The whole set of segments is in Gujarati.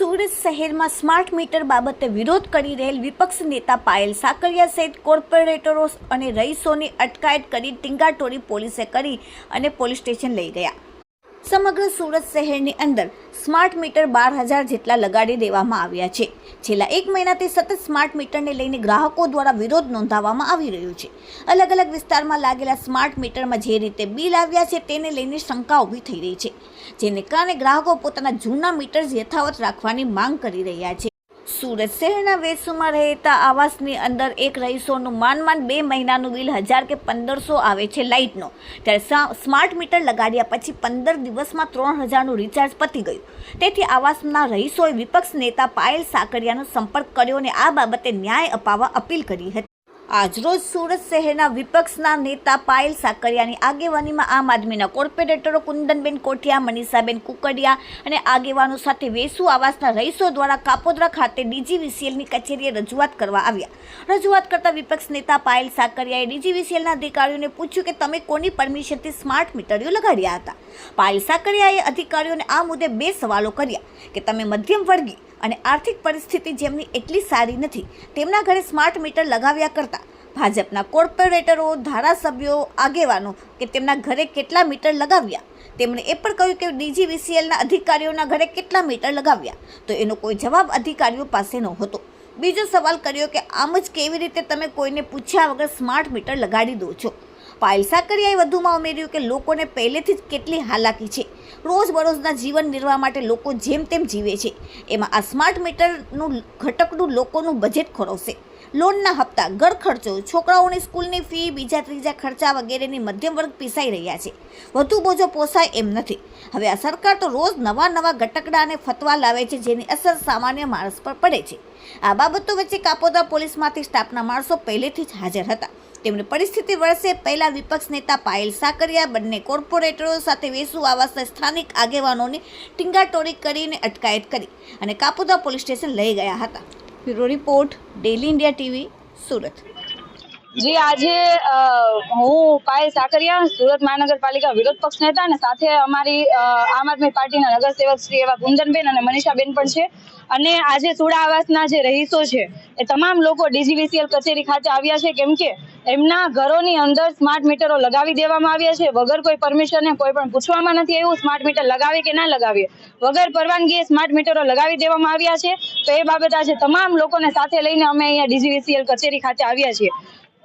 સુરત શહેરમાં સ્માર્ટ મીટર બાબતે વિરોધ કરી રહેલ વિપક્ષ નેતા પાયલ સાકરિયા સહિત કોર્પોરેટરો અને રહીશોની અટકાયત કરી ટીંગાટોળી પોલીસે કરી અને પોલીસ સ્ટેશન લઈ ગયા. સમગ્ર સુરત શહેરની અંદર સ્માર્ટ મીટર બાર હજાર જેટલા લગાડી દેવામાં આવ્યા છે. છેલ્લા એક મહિનાથી સતત સ્માર્ટ મીટરને લઈને ગ્રાહકો દ્વારા વિરોધ નોંધાવવામાં આવી રહ્યો છે. અલગ અલગ વિસ્તારમાં લાગેલા સ્માર્ટ મીટરમાં જે રીતે બિલ આવ્યા છે તેને લઈને શંકા ઊભી થઈ રહી છે, જેને કારણે ગ્રાહકો પોતાના જૂના મીટર્સ યથાવત રાખવાની માંગ કરી રહ્યા છે. સુરત શહેરના વેસુમાં રહેતા આવાસની અંદર એક રહીશોનું માન બે મહિનાનું બિલ હજાર કે પંદરસો આવે છે લાઇટનો. ત્યારે સ્માર્ટ મીટર લગાડ્યા પછી પંદર દિવસમાં ત્રણ હજારનું રિચાર્જ પતી ગયું. તેથી આવાસના રહીશોએ વિપક્ષ નેતા પાયલ સાકરિયાનો સંપર્ક કર્યો અને આ બાબતે ન્યાય અપાવવા અપીલ કરી હતી. આજરોજ સુરત શહેરના વિપક્ષના નેતા પાયલ સાકરિયાની આગેવાનીમાં આમ આદમીના કોર્પોરેટરો કુંદનબેન કોઠિયા, મનીષાબેન કુકડિયા અને આગેવાનો સાથે વેસુ આવાસના રહીશો દ્વારા કાપોદ્રા ખાતે ડીજીવીસીએલની કચેરીએ રજૂઆત કરવા આવ્યા. રજૂઆત કરતા વિપક્ષ નેતા પાયલ સાકરિયાએ ડીજીવીસીએલના અધિકારીઓને પૂછ્યું કે તમે કોની પરમિશનથી સ્માર્ટ મીટરીઓ લગાડ્યા હતા? પાયલ સાકરિયાએ અધિકારીઓને આ મુદ્દે બે સવાલો કર્યા કે તમે મધ્યમ વર્ગી અને આર્થિક પરિસ્થિતિ જેમની એટલી સારી નથી, તેમના ઘરે સ્માર્ટ મીટર લગાવ્યા કરતાં ભાજપના કોર્પોરેટરો, ધારાસભ્યો, આગેવાનો કે તેમના ઘરે કેટલા મીટર લગાવ્યા? તેમણે એ પણ કહ્યું કે ડીજીવીસીએલના અધિકારીઓના ઘરે કેટલા મીટર લગાવ્યા? તો એનો કોઈ જવાબ અધિકારીઓ પાસે નહોતો બીજો સવાલ કર્યો કે આમ જ કેવી રીતે તમે કોઈને પૂછ્યા વગર સ્માર્ટ મીટર લગાડી દો છો? પાયલ સાકરિયાએ વધુમાં ઉમેર્યું કે લોકોને પહેલેથી જ કેટલી હાલાકી છે. રોજબરોજના જીવન નિર્વાહ માટે લોકો જેમ તેમ જીવે છે. એમાં આ સ્માર્ટ મીટરનું ઘટકનું લોકોનું બજેટ ખોરવશે. લોનના હપ્તા, ઘર ખર્ચો, છોકરાઓની સ્કૂલની ફી, બીજા ત્રીજા ખર્ચા વગેરેની મધ્યમ વર્ગ પીસાઈ રહ્યા છે. વધુ બોજો પોસાય એમ નથી. હવે આ સરકાર તો રોજ નવા નવા ઘટકડા અને ફતવા લાવે છે જેની અસર સામાન્ય માણસ પર પડે છે. આ બાબતો વચ્ચે કાપોદા પોલીસમાંથી સ્ટાફના માણસો પહેલેથી જ હાજર હતા. તેમણે પરિસ્થિતિ વર્ષે પહેલા વિપક્ષ નેતા પાયલ સાકરિયા બંને કોર્પોરેટરો સાથે વેસુ આવાસના સ્થાનિક આગેવાનોની ટીંગાટોળી કરીને અટકાયત કરી અને કાપુદા પોલીસ સ્ટેશન લઈ ગયા હતા. Bureau report, Daily India TV, Surat. જી, આજે હું પાયલ સાકરિયા, સુરત મહાનગરપાલિકા વિરોધ પક્ષ નેતા અને સાથે અમારી આમ આદમી પાર્ટીના નગરસેવક શ્રી એવા કુંદનબેન અને મનીષાબેન પણ છે. અને આજે સુડા આવાસના જે રહીશો છે, એ તમામ લોકો ડીજીવીસીએલ કચેરી ખાતે આવ્યા છે. કેમ કે એમના ઘરોની અંદર સ્માર્ટ મીટરો લગાવી દેવામાં આવ્યા છે. વગર કોઈ પરમિશને કોઈ પણ પૂછવામાં નથી આવ્યું સ્માર્ટ મીટર લગાવી કે ના લગાવીએ. વગર પરવાનગીએ સ્માર્ટ મીટરો લગાવી દેવામાં આવ્યા છે. તો એ બાબત આજે તમામ લોકોને સાથે લઈને અમે અહીંયા ડીજીવીસીએલ કચેરી ખાતે આવ્યા છીએ.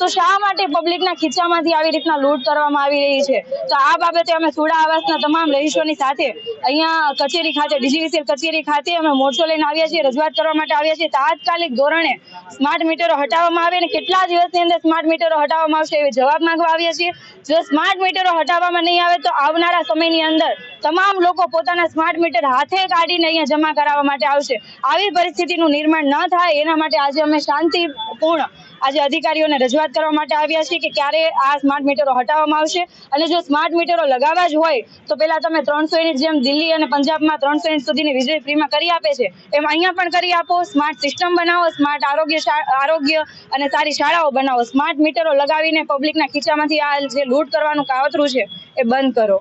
તો શા માટે પબ્લિકના ખીચામાંથી આવી રીતના લૂંટ કરવામાં આવી રહી છે? તો આ બાબતે અમે સુડા આવાસના તમામ રહીશોની સાથે અહીંયા કચેરી ખાતે ડીજીવીસીએલ કચેરી ખાતે અમે મોરચો લઈને આવ્યા છીએ, રજૂઆત કરવા માટે આવ્યા છીએ. તાત્કાલિક ધોરણે સ્માર્ટ મીટરો હટાવવામાં આવે અને કેટલા દિવસની અંદર સ્માર્ટ મીટરો હટાવવામાં આવશે એવી જવાબ માંગવા આવ્યા છીએ. જો સ્માર્ટ મીટરો હટાવવામાં નહીં આવે તો આવનારા સમયની અંદર તમામ લોકો પોતાના સ્માર્ટ મીટર હાથે કાઢીને અહીંયા જમા કરાવવા માટે આવશે. આવી પરિસ્થિતિનું નિર્માણ ન થાય એના માટે આજે અમે શાંતિપૂર્ણ આજે અધિકારીઓને રજૂઆત કરવા માટે આવ્યા છીએ કે ક્યારે આ સ્માર્ટ મીટરો હટાવવામાં આવશે. અને જો સ્માર્ટ મીટરો લગાવવા જ હોય, તો પેલા તમે ત્રણસો યુનિટ જેમ દિલ્હી અને પંજાબમાં ત્રણસો યુનિટ સુધીની વીજળી ફ્રીમાં કરી આપે છે. એમ અહીંયા પણ કરી આપો. સ્માર્ટ સિસ્ટમ બનાવો સ્માર્ટ આરોગ્ય આરોગ્ય અને સારી શાળાઓ બનાવો. સ્માર્ટ મીટરો લગાવીને પબ્લિકના ખીચામાંથી આ જે લૂંટ કરવાનું કાવતરું છે, એ બંધ કરો.